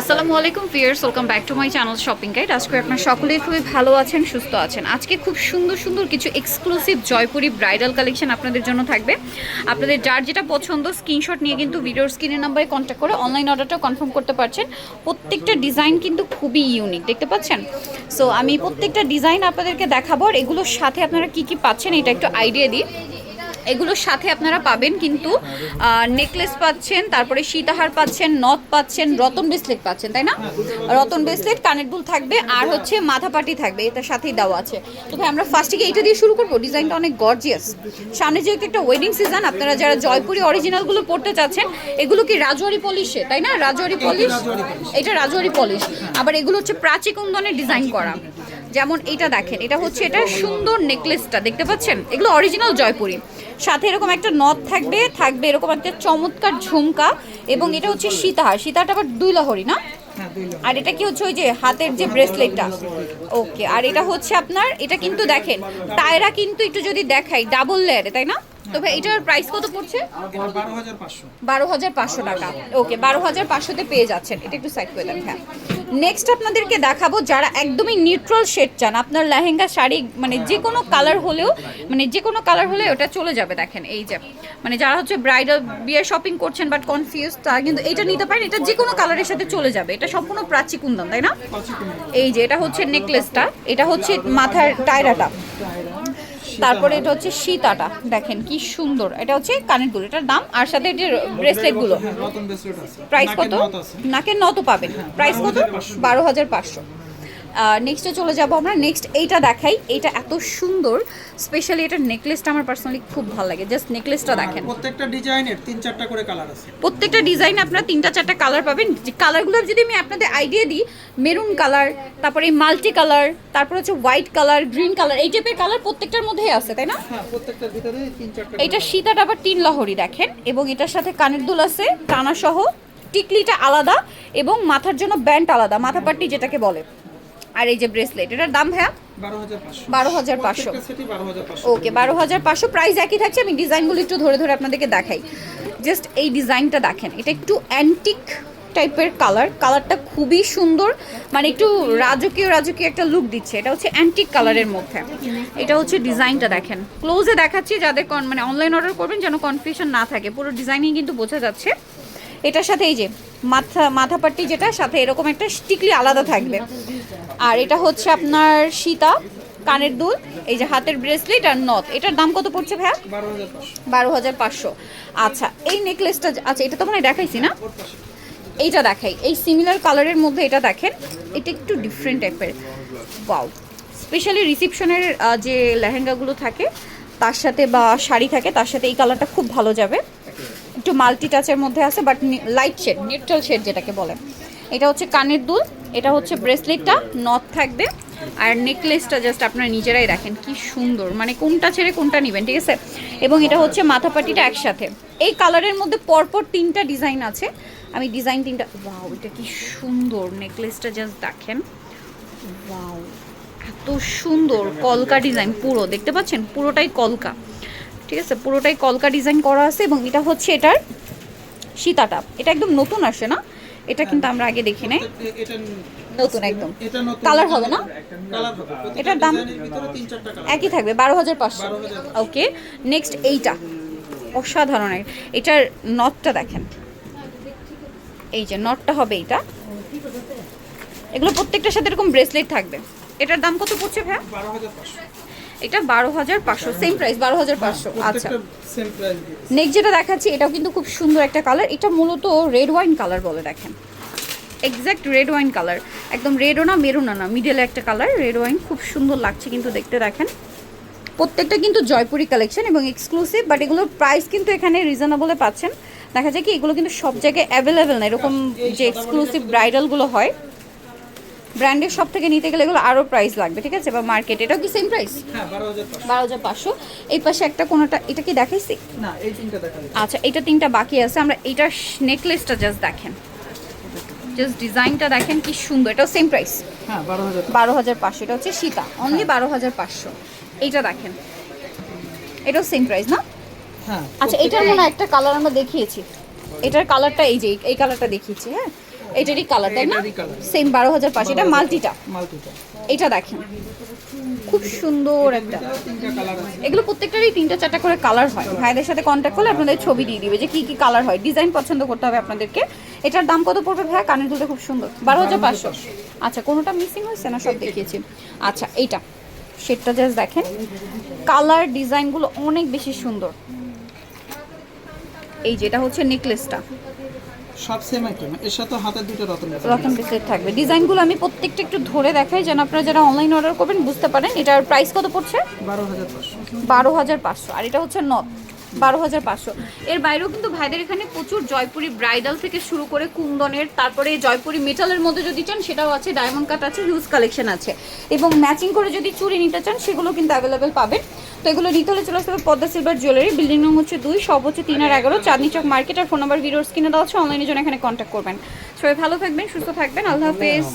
আসসালামু আলাইকুম fierce welcome back to my channel shopping guide. আজকে আপনার সকলেই খুবই ভালো আছেন, সুস্থ আছেন। আজকে খুব সুন্দর সুন্দর কিছু এক্সক্লুসিভ জয়পুরি ব্রাইডাল কালেকশন আপনাদের জন্য থাকবে। আপনাদের যার যেটা পছন্দ স্ক্রিনশট নিয়ে কিন্তু ভিডিওর স্ক্রিনের নাম্বারে কন্ট্যাক্ট করে অনলাইন অর্ডারটা কনফার্ম করতে পারছেন। প্রত্যেকটা ডিজাইন কিন্তু খুবই ইউনিক দেখতে পাচ্ছেন? সো আমি প্রত্যেকটা ডিজাইন আপনাদেরকে দেখাবো, আর এগুলোর সাথে আপনারা কি কি পাচ্ছেন, এটা একটু আইডিয়া দিই। এগুলোর সাথে আপনারা পাবেন কিন্তু নেকলেস পাচ্ছেন তারপরে সীতাহার পাচ্ছেন নথ পাচ্ছেন রতন ব্রেসলেট পাচ্ছেন তাই না? রতন ব্রেসলেট কানের দুল থাকবে আর হচ্ছে মাথাপাটি থাকবে এটার সাথেই দেওয়া আছে। তো ভাই আমরা ফার্স্টে এইটা দিয়ে শুরু করব ডিজাইনটা অনেক গর্জিয়াস সামনে যেহেতু একটা ওয়েডিং সিজন আপনারা যারা জয়পুরি অরিজিনালগুলো পড়তে চাচ্ছেন এগুলো কি রাজওয়ারি পলিশে তাই না? রাজওয়ারি পলিশ এটা রাজওয়ারি পলিশ আবার এগুলো হচ্ছে প্রাচী কুন্দনের ডিজাইন করা। যেমন এটা দেখেন এটা হচ্ছে এটা সুন্দর নেকলেসটা দেখতে পাচ্ছেন? এগুলো অরিজিনাল জয়পুরি। সাথে এরকম একটা নথ থাকবে থাকবে এরকম একটা চমৎকার ঝুমকা এবং এটা হচ্ছে সীতাহার সীতাহারটা আবার দুই লহরি না? আর এটা কি হচ্ছে ওই যে হাতের যে ব্রেসলেটটা ওকে আর এটা হচ্ছে আপনার এটা কিন্তু দেখেন টায়রা কিন্তু একটু যদি দেখাই ডাবল লেয়ারে তাই না? তো ভাই এটার প্রাইস কত পড়ছে? বারো হাজার পাঁচশো। বারো হাজার পাঁচশো টাকা। ওকে বারো হাজার পাঁচশোতে পেয়ে যাচ্ছেন। এটা একটু সাইড করে দেন হ্যাঁ নেক্সট আপনাদেরকে দেখাবো যারা একদমই নিউট্রাল শেড চান। আপনার লেহেঙ্গা শাড়ি মানে যে কোনো কালার হলেও মানে যে কোনো কালার হলে ওটা চলে যাবে দেখেন এই যে। মানে যারা হচ্ছে ব্রাইডাল বিয়ে শপিং করছেন বাট কনফিউজ তারা কিন্তু এটা নিতে পারেন এটা যে কোনো কালারের সাথে চলে যাবে। এটা সম্পূর্ণ প্রাচী কুন্দন তাই না? এই যে এটা হচ্ছে নেকলেসটা এটা হচ্ছে মাথার টায়রাটা তারপরে এটা হচ্ছে সীতাটা দেখেন কি সুন্দর। এটা হচ্ছে কানের দুল এটার দাম আর সাথে যে ব্রেসলেটগুলো হ্যাঁ প্রাইস কত। নাকের নত পাবেন। প্রাইস কত? বারো হাজার পাঁচশো। নেক্সটে চলে যাব আমরা। নেক্সট এইটা দেখাই। এইটা এত সুন্দর। স্পেশালি এটা নেকলেসটা আমার পার্সোনালি খুব ভালো লাগে। জাস্ট নেকলেসটা দেখেন। প্রত্যেকটা ডিজাইনের তিন চারটা করে কালার আছে। প্রত্যেকটা ডিজাইনে আপনারা তিনটা চারটা কালার পাবেন। কালারগুলো যদি আমি আপনাদের আইডিয়া দিই মেরুন কালার তারপরে মাল্টি কালার তারপর হচ্ছে হোয়াইট কালার গ্রিন কালার এই টাইপের কালার প্রত্যেকটার মধ্যেই আছে তাই না? হ্যাঁ প্রত্যেকটার ভিতরে তিন চারটা এটা সীতাটা আবার তিন লহরি দেখেন এবং এটার সাথে কানের দুল আছে টানা সহ টিকলিটা আলাদা এবং মাথার জন্য ব্যান্ড আলাদা মাথা পাট্টি যেটাকে বলে। আর এই যে ব্রেসলেট এটার দাম হ্যাঁ বারো হাজার পাঁচশো। ওকে বারো হাজার পাঁচশো। প্রাইস একই থাকছে আমি ডিজাইনগুলো একটু ধরে ধরে আপনাদেরকে দেখাই। জাস্ট এই ডিজাইনটা দেখেন এটা একটু অ্যান্টিক টাইপের কালার কালারটা খুবই সুন্দর মানে একটু রাজকীয় রাজকীয় একটা লুক দিচ্ছে। এটা হচ্ছে অ্যান্টিক কালারের মধ্যে। এটা হচ্ছে ডিজাইনটা দেখেন। ক্লোজে দেখাচ্ছি যাদের কন- মানে অনলাইন অর্ডার করবেন যেন কনফিউশন না থাকে। পুরো ডিজাইনিং কিন্তু বোঝা যাচ্ছে। এটার সাথে এই যে মাথা মাথাপাট্টি যেটা, সাথে এরকম একটা স্টিকলি আলাদা থাকবে। আর এটা হচ্ছে আপনার সীতা, কানের দুল, এই যে হাতের ব্রেসলেট আর নথ এটার দাম কত পড়ছে ভাইয়া? বারো হাজার পাঁচশো। আচ্ছা এই নেকলেসটা আচ্ছা এটা তো মনে দেখাইছি না? এইটা দেখাই। এই সিমিলার কালারের মধ্যে এটা দেখেন, এটা একটু ডিফারেন্ট টাইপের বাউ স্পেশালি রিসিপশনের যে লেহেঙ্গাগুলো থাকে, তার সাথে বা শাড়ি থাকে, তার সাথে এই কালারটা খুব ভালো যাবে। একটু মাল্টি টাচের মধ্যে আছে but light shade neutral shade যেটাকে বলে। এটা হচ্ছে কানের দুল, এটা হচ্ছে ব্রেসলেটটা নথ থাকবে। আর নেকলেসটা জাস্ট আপনারা নিজেরাই দেখেন, কি সুন্দর। মানে কোনটা ছেড়ে কোনটা নেবেন, ঠিক আছে? এবং এটা হচ্ছে মাথাপাটিটা একসাথে। এই কালারের মধ্যে পরপর তিনটা ডিজাইন আছে। আমি ডিজাইন তিনটা ওয়াও এটা কি সুন্দর। নেকলেসটা জাস্ট দেখেন। ওয়াও এত সুন্দর। কলকা ডিজাইন পুরো। দেখতে পাচ্ছেন? পুরোটাই কলকা। ঠিক আছে? পুরোটাই কলকা ডিজাইন করা আছে এবং এটা হচ্ছে এটার সীতাটা। এটা একদম নতুন আসে না? এটা কিন্তু আমরা আগে দেখি নাই। নতুন একদম। কালার হবে না? এটার দাম? একই থাকবে। বারো হাজার পাঁচশো। ওকে নেক্সট এইটা। অসাধারণ এটার নটটা দেখেন। এই যে নটটা হবে এইটা। এগুলো প্রত্যেকটার সাথে এরকম ব্রেসলেট থাকবে। এটার দাম কত পড়ছে ভাইয়া? বারো হাজার পাঁচশো। এটা বারো হাজার পাঁচশো সেম প্রাইস বারো হাজার পাঁচশো আচ্ছা। সেম প্রাইস নেক্সট যেটা দেখাচ্ছি এটাও কিন্তু খুব সুন্দর একটা কালার এটা মূলত রেড ওয়াইন কালার বলে দেখেন। এক্স্যাক্ট রেড ওয়াইন কালার একদম রেডও না মেরুনও না মিডলে একটা কালার রেড ওয়াইন খুব সুন্দর লাগছে কিন্তু দেখতে দেখেন। প্রত্যেকটা কিন্তু জয়পুরি কালেকশন এবং এক্সক্লুসিভ বাট এগুলোর প্রাইস কিন্তু এখানে রিজনেবলে পাচ্ছেন। দেখা যায় কি এগুলো কিন্তু সব জায়গায় অ্যাভেলেবেল না এরকম যে এক্সক্লুসিভ ব্রাইডালগুলো হয়। ব্র্যান্ডের সব থেকে নিতে গেলে এগুলো আরও প্রাইস লাগবে ঠিক আছে? বা মার্কেট এটাও কি সেম প্রাইস হ্যাঁ বারো হাজার পাঁচশো। বারো হাজার পাঁচশো। এই পাশে একটা কোনোটা এটা কি দেখাইছি? আচ্ছা এটা তিনটা বাকি আছে। আমরা এইটার নেকলেসটা জাস্ট দেখেন। জাস্ট ডিজাইনটা দেখেন কি সুন্দর এটাও সেম প্রাইস হ্যাঁ বারো হাজার পাঁচশো। এটা হচ্ছে সীতা অনলি বারো হাজার পাঁচশো। এইটা দেখেন। এটাও সেম প্রাইস না? হ্যাঁ আচ্ছা এটার মনে একটা কালার আমরা দেখিয়েছি। এটার কালারটা এই যে এই কালারটা দেখিয়েছি হ্যাঁ? এটারই কালার তাই না? সেম বারো হাজার পাঁচশো এটা মাল্টিটা। মাল্টিটা। এটা দেখেন। খুব সুন্দর একটা। এগুলো প্রত্যেকটারই তিনটা চারটা করে কালার হয়। ভাইদের সাথে কন্ট্যাক্ট করলে আপনাদের ছবি দিয়ে দিবে যে কি কি কালার হয়। ডিজাইন পছন্দ করতে হবে আপনাদেরকে। এটার দাম কত পড়বে ভাইয়া? কানের দুলটা খুব সুন্দর। বারো হাজার পাঁচশো। আচ্ছা কোনোটা মিসিং হয়েছে না সব দেখিয়েছি? আচ্ছা এইটা। শেডটা জাস্ট দেখেন। কালার ডিজাইনগুলো অনেক বেশি সুন্দর। এই যেটা হচ্ছে নেকলেসটা সব সেম আইটেম এর সাথে হাতে দুটো রতন রতন ব্রেসলেট থাকবে। ডিজাইনগুলো আমি প্রত্যেকটা একটু ধরে দেখাই যেন আপনারা যারা অনলাইন অর্ডার করবেন বুঝতে পারেন। এটার প্রাইস কত পড়ছে? বারো হাজার পাঁচশো। বারো হাজার পাঁচশো। আর এটা হচ্ছে নথ বারো হাজার পাঁচশো। এর বাইরেও কিন্তু ভাইদের এখানে প্রচুর জয়পুরি ব্রাইডাল থেকে শুরু করে কুন্দনের তারপরে জয়পুরি মেটালের মধ্যে যদি চান সেটাও আছে ডায়মন্ড কাট আছে হিউজ কালেকশন আছে। এবং ম্যাচিং করে যদি চুড়ি নিতে চান সেগুলো কিন্তু অ্যাভেলেবেল পাবেন। তো এগুলো নিতে হলে চলে আসতে পদ্মা সিলভার জুয়েলারি বিল্ডিং নং হচ্ছে দুই সব হচ্ছে তিন আর এগারো, চাঁদনি চক মার্কেট আর ফোন নাম্বার ভিডিওর স্ক্রিনে দেওয়া হচ্ছে অনলাইনে জন্য এখানে কন্ট্যাক্ট করবেন। সবাই ভালো থাকবেন, সুস্থ থাকবেন, আল্লাহ হাফেজ।